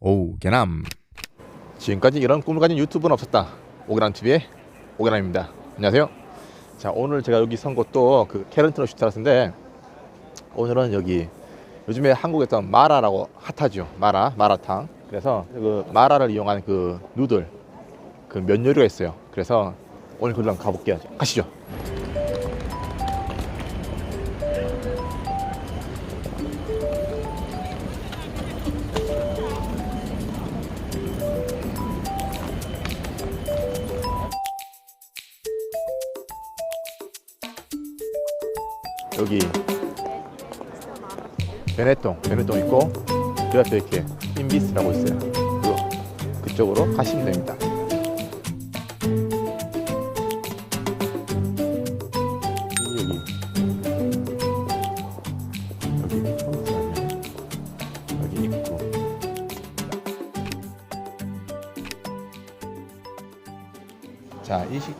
오우 개남. 지금까지 이런 꿈을 가진 유튜브는 없었다. 오그란 TV의 오그란입니다. 안녕하세요. 자 오늘 제가 여기 선 곳도 그 캐런트너 슈트라스인데 오늘은 여기 요즘에 한국에 서 마라라고 핫하죠. 마라 마라탕. 그래서 그 마라를 이용한 그 누들 그 면 요리가 있어요. 그래서 오늘 그걸로 가볼게요. 가시죠 여기 베네똥, 베네똥 있고 그 옆에 이렇게 인비스라고 있어요. 그 그쪽으로 가시면 됩니다.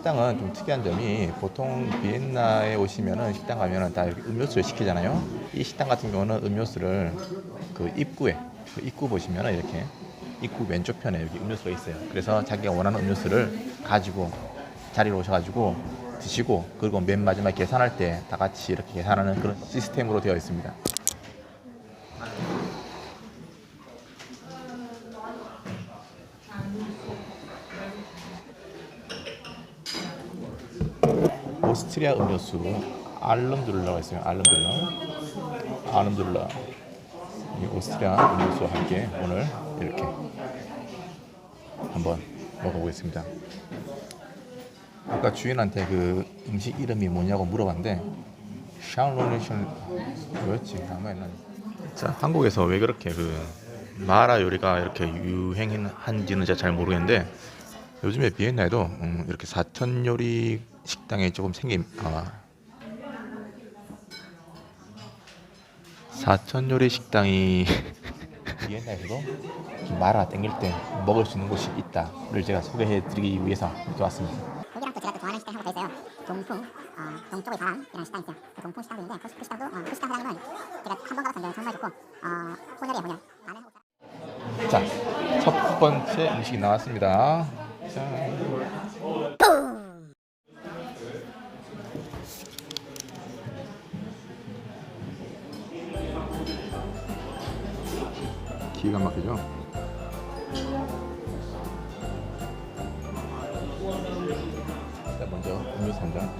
식당은 좀 특이한 점이 보통 비엔나에 오시면은 식당 가면은 다 이렇게 음료수를 시키잖아요. 이 식당 같은 경우는 음료수를 그 입구에 그 입구 보시면은 이렇게 입구 왼쪽 편에 여기 음료수가 있어요. 그래서 자기가 원하는 음료수를 가지고 자리로 오셔가지고 드시고 그리고 맨 마지막 계산할 때 다 같이 이렇게 계산하는 그런 시스템으로 되어 있습니다. 오스트리아 음료수 알름둘러가 있어요. 알름둘러, 알름둘러. 이 오스트리아 음료수와 함께 오늘 이렇게 한번 먹어보겠습니다. 아까 주인한테 그 음식 이름이 뭐냐고 물어봤는데 샹로네션 뭐였지? 아마는 자 한국에서 왜 그렇게 그 마라 요리가 이렇게 유행한지는 잘 모르겠는데 요즘에 비엔나에도 음, 이렇게 사천 요리 식당이 조금 생김 아 사천 요리 식당이 비엔나에서도 마라 땡길 때 먹을 수 있는 곳이 있다를 제가 소개해드리기 위해서 이렇게 왔습니다. 거기랑 또 제가 또 좋아하는 식당 하나 더 있어요. 동풍, 어, 동쪽의 바람이라는 식당이 있어요. 그 동풍 식당도 있는데 그, 그 식당도 어, 그 식당 사장님은 제가 한 번 가봤는데 정말 좋고 어, 혼혈이에요 혼혈. 자, 첫 번째 음식이 나왔습니다. 기가 막히죠? 자, 먼저 음료수 한 잔.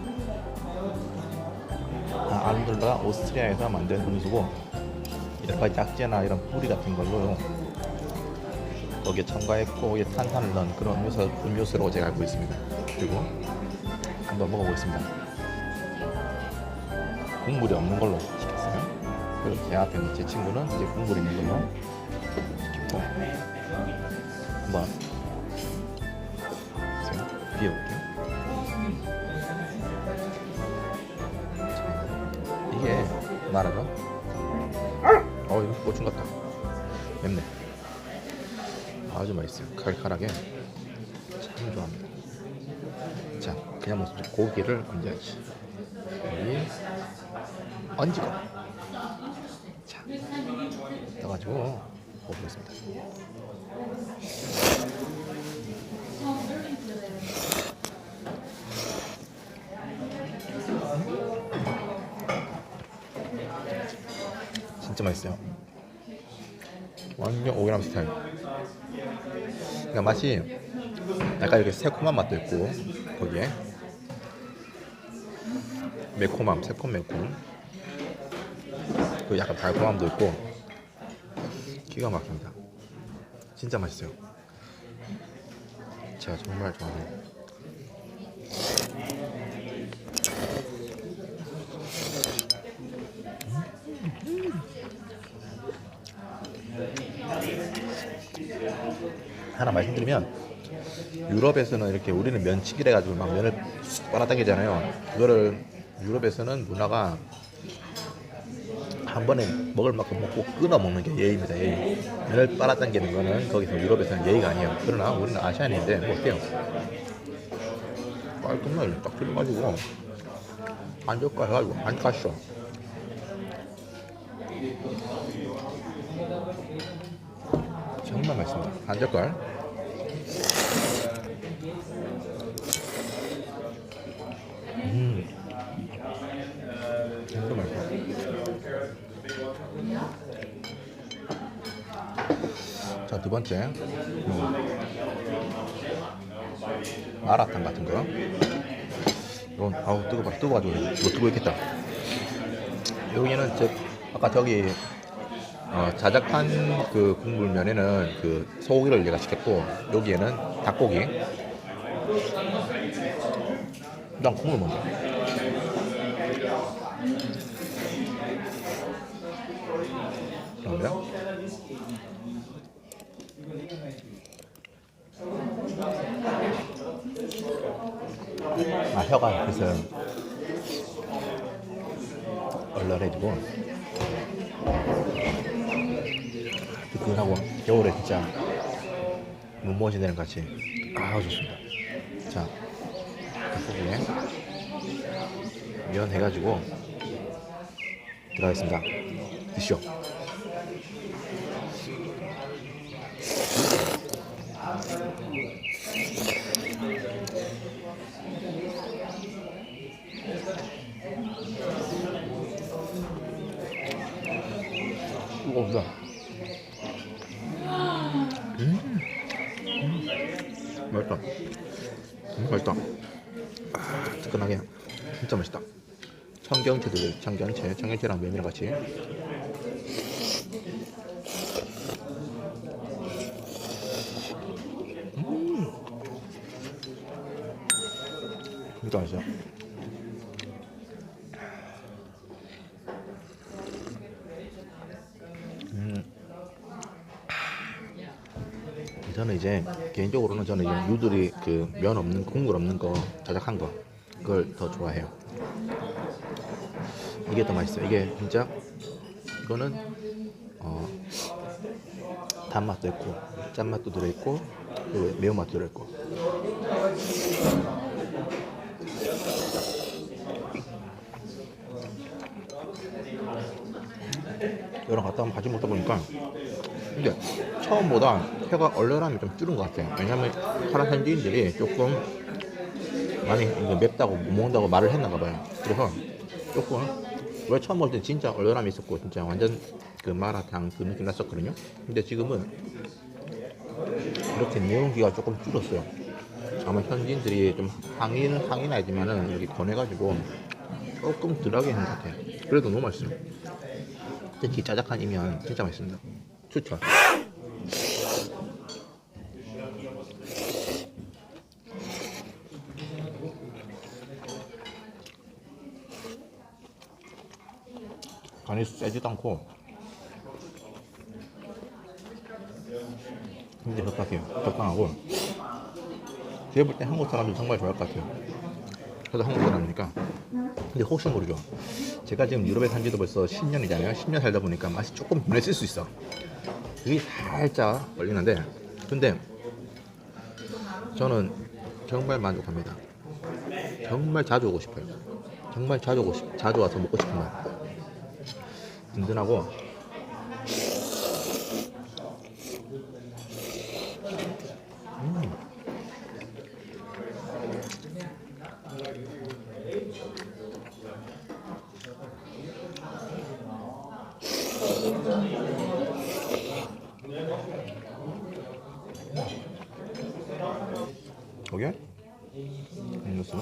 아, 알룰라 오스트리아에서 만든 음료수고 여러 약재나 이런 뿌리 같은 걸로 거기에 첨가했고 거기에 탄산을 넣은 그런 음료수, 음료수라고 제가 알고 있습니다. 그리고 한번 먹어보겠습니다. 국물이 없는 걸로 시켰어요. 그리고 제 앞에 있는 제 친구는 이제 국물이 있는 걸로 한번 보세요. 비워볼게요. 자, 이게 말하죠? 어 이거 고충 같다. 맵네. 아주 맛있어요. 칼칼하게 참 좋아합니다. 자, 그냥 무슨 고기를 얹어야지. 여기 얹고 자, 떠가지고 먹어보겠습니다. 진짜 맛있어요. 완전 오그람 스타일. 그러니까 맛이 약간 이렇게 새콤한 맛도 있고 거기에 매콤함, 새콤 매콤. 그 약간 달콤함도 있고 기가 막힙니다. 진짜 맛있어요. 제가 정말 좋아하는. 하나 말씀드리면 유럽에서는 이렇게 우리는 면치기를 해가지고 막 면을 빨아당기잖아요. 그거를 유럽에서는 문화가 한 번에 먹을 만큼 먹고 끊어 먹는 게 예의입니다. 예의. 면을 빨아당기는 거는 거기서 유럽에서는 예의가 아니에요. 그러나 우리는 아시안인데 뭐 어때요? 깔끔하게 딱 들어가지고 안 젓가 해가지고 안 깠어. 정말 맛있습니다. 한 젓갈. 음. 진짜 맛있어. 자, 두 번째. 음. 마라탕 같은 거. 이건, 아우, 뜨거워, 뜨거워가지고 못 뜨고 있겠다. 여기는 저, 아까 저기, 어, 자작한 그 국물면에는 그 소고기를 얘가 시켰고, 여기에는 닭고기. 일단 국물 먼저. 그러면 아 혀가 그래서 얼얼해지고. 뜨끈하고 겨울에 진짜 눈부시 되는 것 같이. 아 좋습니다. 자 닭고기에 면 해가지고 들어가겠습니다. 드시오 뜨거운다. 음, 음, 맛있다. 음, 맛있다. 아, 뜨끈하게. 진짜 맛있다. 청경채도 청경채, 청경채랑 면이랑 같이. 음, 진짜 맛있어. 저는 이제 개인적으로는 저는 이제 유들이 그 면 없는 국물 없는 거 자작한 거 그걸 더 좋아해요. 이게 더 맛있어요. 이게 진짜 이거는 어 단맛도 있고 짠맛도 들어있고 그리고 매운맛도 들어있고 이런 갔다 한번 같이 먹다 보니까 근데 처음보다 혀가 얼얼함이 좀 줄은 것 같아요. 왜냐면 파란 현지인들이 조금 많이 맵다고 못 먹는다고 말을 했나 봐요. 그래서 조금 왜 처음 먹을 때 진짜 얼얼함이 있었고 진짜 완전 그 마라탕 그 느낌 났었거든요. 근데 지금은 이렇게 매운기가 조금 줄었어요. 아마 현지인들이 좀 항의는 항의는 아니지만은 여기 권해가지고 조금 덜하게 한것 같아요. 그래도 너무 맛있어요. 특히 짜작한 이면 진짜 맛있습니다. 추천. 간이 세지도 않고 근데 적당해요. 적당하고 제가 볼 때 한국 사람들 정말 좋아할 것 같아요. 저도 한국 사람이니까 근데 혹시 모르죠. 제가 지금 유럽에 산 지도 벌써 10년이잖아요. 10년 살다 보니까 맛이 조금 변했을 수 있어. 그게 살짝 걸리는데, 근데 저는 정말 만족합니다. 정말 자주 오고 싶어요. 정말 자주 오고 싶, 자주 와서 먹고 싶은 맛. 든든하고 음. 오케이? 음료수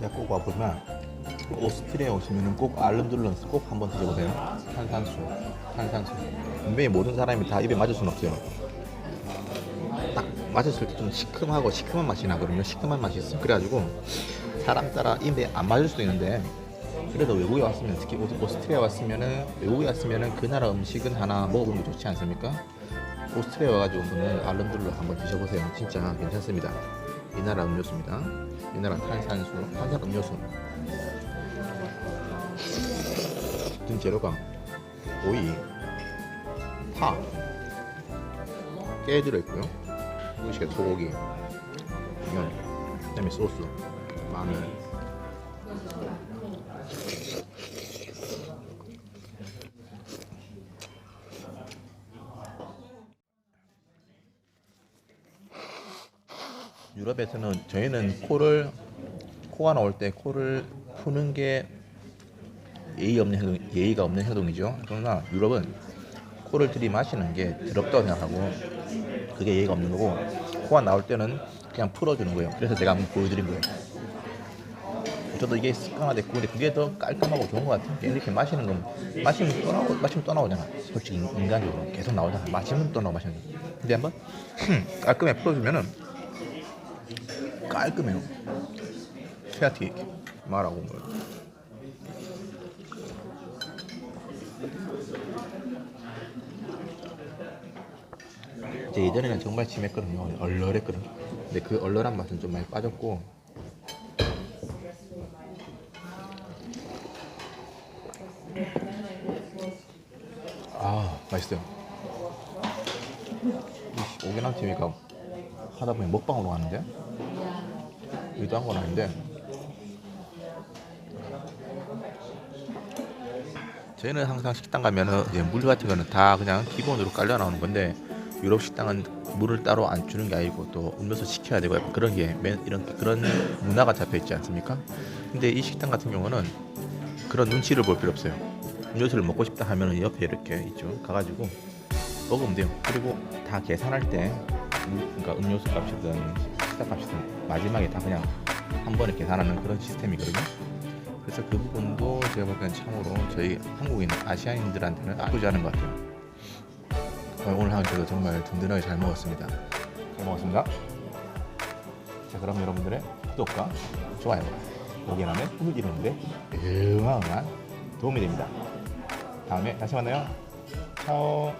제가 꼭 와보지만 오스트리아에 오시면 꼭 알른둘런스 꼭 한번 드셔보세요 탄산수 탄산수 분명히 모든 사람이 다 입에 맞을 수는 없어요 딱 맞았을 때 좀 시큼하고 시큼한 맛이 나거든요 시큼한 맛이 있어요 그래가지고 사람 따라 입에 안 맞을 수도 있는데 그래도 외국에 왔으면 특히 오스- 오스트리아 왔으면은 외국에 왔으면은 그 나라 음식은 하나 먹어보는 게 좋지 않습니까? 오스트리아 와가지고 오늘 알른둘러 한번 드셔보세요. 진짜 괜찮습니다. 이 나라 음료수입니다. 이 나라 탄산수, 탄산 음료수. 든 재료가 오이, 파, 깨 들어있고요. 음식에 소고기, 면, 그다음에 소스, 마늘. 유럽에서는 저희는 코를 코가 나올 때 코를 푸는 게 예의 없는 행동, 예의가 없는 행동이죠. 그러나 유럽은 코를 들이마시는 게 더럽다고 생각하고 그게 예의가 없는 거고 코가 나올 때는 그냥 풀어주는 거예요. 그래서 제가 한번 보여드린 거예요. 저도 이게 습관화됐고 근데 그게 더 깔끔하고 좋은 것 같아요. 이렇게 마시는 건 마시면 또 나오 마시면 또 나오잖아. 솔직히 인간적으로 계속 나오잖아. 마시면 또 나오 마시면. 근데 한번 깔끔하게 풀어주면은 깔끔해요. kreativ 말하고 뭐. 이제 예전에는 정말 심했거든요. 얼얼했거든. 근데 그 얼얼한 맛은 좀 많이 빠졌고. 아 맛있어요. TV가 하다 보니 먹방으로 가는데 의도한 건 아닌데 저희는 항상 식당 가면은 이제 물 같은 거는 다 그냥 기본으로 깔려 나오는 건데 유럽 식당은 물을 따로 안 주는 게 아니고 또 음료수 시켜야 되고 그런 게 맨- 이런 그런 문화가 잡혀 있지 않습니까? 근데 이 식당 같은 경우는 그런 눈치를 볼 필요 없어요. 음료수를 먹고 싶다 하면은 옆에 이렇게 있죠. 가가지고 먹으면 돼요. 그리고 다 계산할 때 물- 그러니까 음료수 값이든 식사 값이든 마지막에 다 그냥 한 번에 계산하는 그런 시스템이거든요. 그래서 그 부분도 제가 볼 때는 참으로 저희 한국인 아시아인들한테는 나쁘지 않은 것 같아요. 어, 오늘 한 끼도 정말 든든하게 잘 먹었습니다. 잘 먹었습니다. 자 그럼 여러분들의 구독과 좋아요, 오게남의 꿈을 이루는데 어마어마한 도움이 됩니다. 다음에 다시 만나요. 차오.